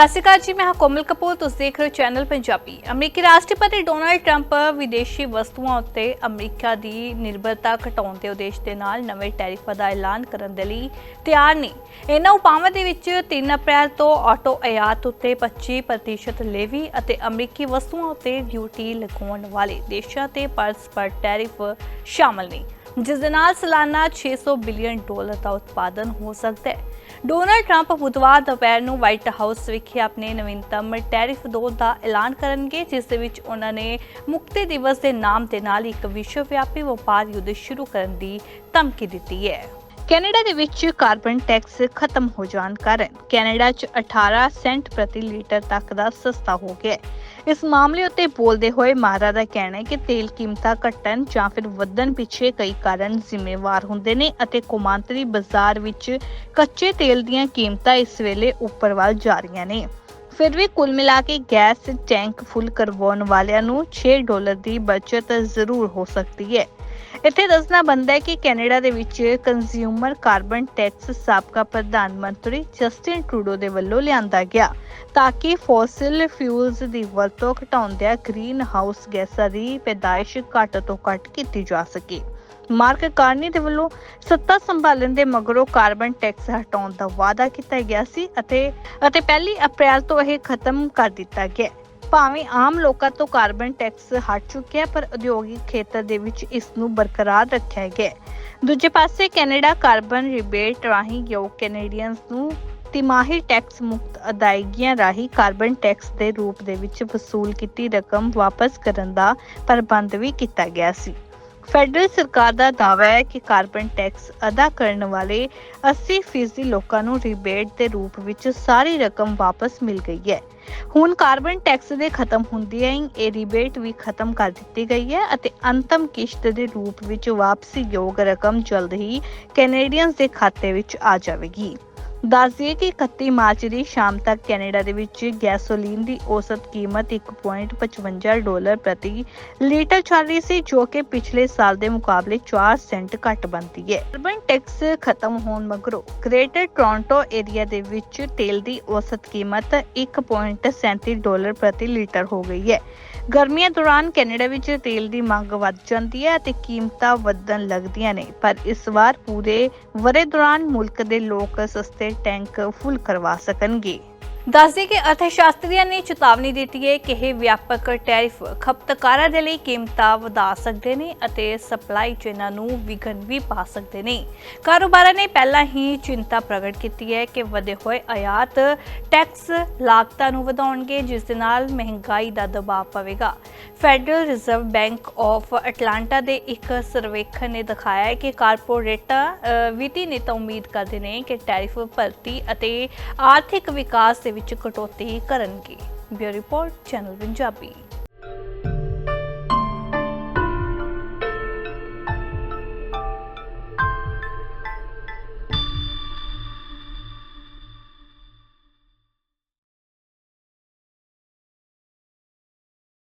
ਸਤਿ ਸ਼੍ਰੀ ਅਕਾਲ ਜੀ, ਮੈਂ ਹਾਂ ਕੋਮਲ ਕਪੂਰ, ਤੁਸੀਂ ਦੇਖ ਰਹੇ ਹੋ ਚੈਨਲ ਪੰਜਾਬੀ। ਅਮਰੀਕੀ ਰਾਸ਼ਟਰਪਤੀ ਡੋਨਾਲਡ ਟਰੰਪ ਵਿਦੇਸ਼ੀ ਵਸਤੂਆਂ ਉੱਤੇ ਅਮਰੀਕਾ ਦੀ ਨਿਰਭਰਤਾ ਘਟਾਉਣ ਦੇ ਉਦੇਸ਼ ਦੇ ਨਾਲ ਨਵੇਂ ਟੈਰਿਫਾਂ ਦਾ ਐਲਾਨ ਕਰਨ ਦੇ ਲਈ ਤਿਆਰ ਨੇ। ਇਹਨਾਂ ਉਪਾਵਾਂ ਦੇ ਵਿੱਚ 3 ਅਪ੍ਰੈਲ ਤੋਂ ਆਟੋ ਆਯਾਤ ਉੱਤੇ 25% ਲੇਵੀ ਅਤੇ ਅਮਰੀਕੀ ਵਸਤੂਆਂ ਉੱਤੇ ਡਿਊਟੀ ਲਗਾਉਣ ਵਾਲੇ ਦੇਸ਼ਾਂ ਤੇ ਪਰਸਪਰ ਟੈਰਿਫ ਸ਼ਾਮਲ ਨੇ, ਜਿਸ ਦੇ ਨਾਲ ਸਾਲਾਨਾ 600 ਬਿਲੀਅਨ ਡਾਲਰ ਦਾ ਉਤਪਾਦਨ ਹੋ ਸਕਦਾ ਹੈ। ਡੋਨਾਲਡ ਟਰੰਪ ਬੁੱਧਵਾਰ ਦੁਪਹਿਰ ਨੂੰ ਵਾਈਟ ਹਾਊਸ ਵਿਖੇ ਆਪਣੇ ਨਵੀਨਤਮ ਟੈਰਿਫ ਦੋ ਦਾ ਐਲਾਨ ਕਰਨਗੇ, ਜਿਸ ਦੇ ਵਿੱਚ ਉਹਨਾਂ ਨੇ ਮੁਕਤੀ ਦਿਵਸ ਦੇ ਨਾਮ ਦੇ ਨਾਲ ਇੱਕ ਵਿਸ਼ਵ ਵਿਆਪੀ ਵਪਾਰ ਯੁੱਧ ਸ਼ੁਰੂ ਕਰਨ ਦੀ ਧਮਕੀ ਦਿੱਤੀ ਹੈ। ਕੈਨੇਡਾ ਦੇ ਵਿੱਚ ਕਾਰਬਨ ਟੈਕਸ ਖਤਮ ਹੋ ਜਾਣ ਕਾਰਨ ਕੈਨੇਡਾ 'ਚ 18 ਸੈਂਟ ਪ੍ਰਤੀ ਲੀਟਰ ਤੱਕ ਦਾ ਸਸਤਾ ਹੋ ਗਿਆ ਹੈ। ਇਸ ਮਾਮਲੇ ਉੱਤੇ ਬੋਲਦੇ ਹੋਏ ਮਾਰਾ ਦਾ ਕਹਿਣਾ ਹੈ ਕਿ ਤੇਲ ਕੀਮਤਾਂ ਘਟਣ ਜਾਂ ਫਿਰ ਵਧਣ ਪਿੱਛੇ ਕਈ ਕਾਰਨ ਜ਼ਿੰਮੇਵਾਰ ਹੁੰਦੇ ਨੇ ਅਤੇ ਕੌਮਾਂਤਰੀ ਬਾਜ਼ਾਰ ਵਿੱਚ ਕੱਚੇ ਤੇਲ ਦੀਆਂ ਕੀਮਤਾਂ ਇਸ ਵੇਲੇ ਉੱਪਰ ਵੱਲ ਜਾ ਰਹੀਆਂ ਨੇ। ਫਿਰ ਵੀ ਕੁੱਲ ਮਿਲਾ ਕੇ ਗੈਸ ਟੈਂਕ ਫੁੱਲ ਕਰਵਾਉਣ ਵਾਲਿਆਂ ਨੂੰ 6 ਡਾਲਰ ਦੀ ਬਚਤ ਜ਼ਰੂਰ ਹੋ ਸਕਦੀ ਹੈ। ਇੱਥੇ ਦੱਸਣਾ ਬਣਦਾ ਹੈ ਕਿ ਕੈਨੇਡਾ ਦੇ ਵਿੱਚ ਕੰਜ਼ਿਊਮਰ ਕਾਰਬਨ ਟੈਕਸ ਸਾਬਕਾ ਪ੍ਰਧਾਨ ਮੰਤਰੀ ਜਸਟਿਨ ਟਰੂਡੋ ਦੇ ਵੱਲੋਂ ਲਿਆਂਦਾ ਗਿਆ ਤਾਂ ਕਿ ਫੋਸਿਲ ਫਿਊਲਸ ਦੀ ਵਰਤੋਂ ਘਟਾਉਂਦਿਆਂ ਗ੍ਰੀਨ ਹਾਊਸ ਗੈਸਾਂ ਦੀ ਪੈਦਾਇਸ਼ ਘੱਟ ਤੋਂ ਘੱਟ ਕੀਤੀ ਜਾ ਸਕੇ। ਮਾਰਕ ਕਾਰਨੀ ਦੇ ਵੱਲੋਂ ਸੱਤਾ ਸੰਭਾਲਣ ਦੇ ਮਗਰੋਂ ਕਾਰਬਨ ਟੈਕਸ ਹਟਾਉਣ ਦਾ ਵਾਅਦਾ ਕੀਤਾ ਗਿਆ ਸੀ ਅਤੇ ਅਤੇ ਪਹਿਲੀ ਅਪ੍ਰੈਲ ਤੋਂ ਇਹ ਖਤਮ ਕਰ ਦਿੱਤਾ ਗਿਆ। ਭਾਵੇਂ ਆਮ ਲੋਕਾਂ ਤੋਂ ਕਾਰਬਨ ਟੈਕਸ ਹਟ ਚੁੱਕਿਆ ਪਰ ਉਦਯੋਗਿਕ ਖੇਤਰ ਦੇ ਵਿੱਚ ਇਸ ਨੂੰ ਬਰਕਰਾਰ ਰੱਖਿਆ ਗਿਆ ਦੂਜੇ ਪਾਸੇ ਕੈਨੇਡਾ ਕਾਰਬਨ ਰਿਬੇਟ ਰਾਹੀਂ ਯੋਗ ਕੈਨੇਡੀਅਨਸ ਨੂੰ ਤਿਮਾਹੀ ਟੈਕਸ ਮੁਕਤ ਅਦਾਇਗੀਆਂ ਰਾਹੀਂ ਕਾਰਬਨ ਟੈਕਸ ਦੇ ਰੂਪ ਦੇ ਵਿੱਚ ਵਸੂਲ ਕੀਤੀ ਰਕਮ ਵਾਪਸ ਕਰਨ ਦਾ ਪ੍ਰਬੰਧ ਵੀ ਕੀਤਾ ਗਿਆ ਸੀ। ਫੈਡਰਲ ਸਰਕਾਰ ਦਾ ਦਾਅਵਾ ਹੈ ਕਿ ਕਾਰਬਨ ਟੈਕਸ ਅਦਾ ਕਰਨ ਵਾਲੇ 80% ਲੋਕਾਂ ਨੂੰ ਰਿਬੇਟ ਦੇ ਰੂਪ ਵਿੱਚ ਸਾਰੀ ਰਕਮ ਵਾਪਸ ਮਿਲ ਗਈ ਹੈ। ਹੁਣ ਕਾਰਬਨ ਟੈਕਸ ਦੇ ਖਤਮ ਹੁੰਦਿਆਂ ਹੀ ਇਹ ਰਿਬੇਟ ਵੀ ਖਤਮ ਕਰ ਦਿੱਤੀ ਗਈ ਹੈ ਅਤੇ ਅੰਤਮ ਕਿਸ਼ਤ ਦੇ ਰੂਪ ਵਿੱਚ ਵਾਪਸੀ ਯੋਗ ਰਕਮ ਜਲਦ ਹੀ ਕੈਨੇਡੀਅਨਸ ਦੇ ਖਾਤੇ ਵਿੱਚ ਆ ਜਾਵੇਗੀ। ਦੱਸ ਦਈਏ ਕਿ 31 ਮਾਰਚ ਦੀ ਸ਼ਾਮ ਤੱਕ ਕੈਨੇਡਾ ਦੇ ਵਿੱਚ ਗੈਸੋਲੀਨ ਦੀ ਔਸਤ ਕੀਮਤ 1.55 ਡਾਲਰ ਪ੍ਰਤੀ ਲੀਟਰ ਚੱਲ ਰਹੀ ਸੀ, ਜੋ ਕਿ ਪਿਛਲੇ ਸਾਲ ਦੇ ਮੁਕਾਬਲੇ 4 ਸੈਂਟ ਘੱਟ ਬਣਦੀ ਹੈ। ਕਾਰਬਨ ਟੈਕਸ ਖਤਮ ਹੋਣ ਮਗਰੋਂ ਗ੍ਰੇਟਰ ਟੋਰਾਂਟੋ ਏਰੀਆ ਦੇ ਵਿੱਚ ਤੇਲ ਦੀ ਔਸਤ ਕੀਮਤ 1.37 ਡਾਲਰ ਪ੍ਰਤੀ ਲੀਟਰ ਹੋ ਗਈ ਹੈ। ਗਰਮੀਆਂ ਦੌਰਾਨ ਕੈਨੇਡਾ ਵਿੱਚ ਤੇਲ ਦੀ ਮੰਗ ਵੱਧ ਜਾਂਦੀ ਹੈ ਅਤੇ ਕੀਮਤਾਂ ਵਧਣ ਲੱਗਦੀਆਂ ਨੇ। ਪਰ ਇਸ ਵਾਰ ਪੂਰੇ ਵਰੇ ਦੌਰਾਨ ਮੁਲਕ ਦੇ ਲੋਕ ਸਸਤੇ ਟੈਂਕ ਫੁੱਲ ਕਰਵਾ ਸਕਣਗੇ। ਦੱਸਦੇ ਕਿ ਅਰਥਸ਼ਾਸਤਰੀਆਂ ਨੇ ਚੇਤਾਵਨੀ ਦਿੱਤੀ ਹੈ ਕਿ ਇਹ ਵਿਆਪਕ ਟੈਰਿਫ ਖਪਤਕਾਰਾਂ ਦੇ ਲਈ ਕੀਮਤਾਂ ਵਧਾ ਸਕਦੇ ਨੇ ਅਤੇ ਸਪਲਾਈ ਚੇਨਾਂ ਨੂੰ ਵਿਘਨ ਵੀ ਪਾ ਸਕਦੇ ਨੇ। ਕਾਰੋਬਾਰਾਂ ਨੇ ਪਹਿਲਾਂ ਹੀ ਚਿੰਤਾ ਪ੍ਰਗਟ ਕੀਤੀ ਹੈ ਕਿ ਵਧੇ ਹੋਏ ਆਯਾਤ ਟੈਕਸ ਲਾਗਤਾਂ ਨੂੰ ਵਧਾਉਣਗੇ, ਜਿਸ ਦੇ ਨਾਲ ਮਹਿੰਗਾਈ ਦਾ ਦਬਾਅ ਪਵੇਗਾ। Federal Reserve Bank of Atlanta ਦੇ ਇੱਕ ਸਰਵੇਖਣ ਨੇ ਦਿਖਾਇਆ ਹੈ ਕਿ ਕਾਰਪੋਰੇਟਾਂ ਵਿੱਤੀ ਨੇਤਾ ਉਮੀਦ ਕਰਦੇ ਨੇ ਕਿ ਟੈਰਿਫ ਭਰਤੀ ਅਤੇ ਆਰਥਿਕ ਵਿਕਾਸ ਦੇ ਵਿੱਚ ਕਟੌਤੀ ਕਰਨਗੇ। Bureau report, channel Punjabi.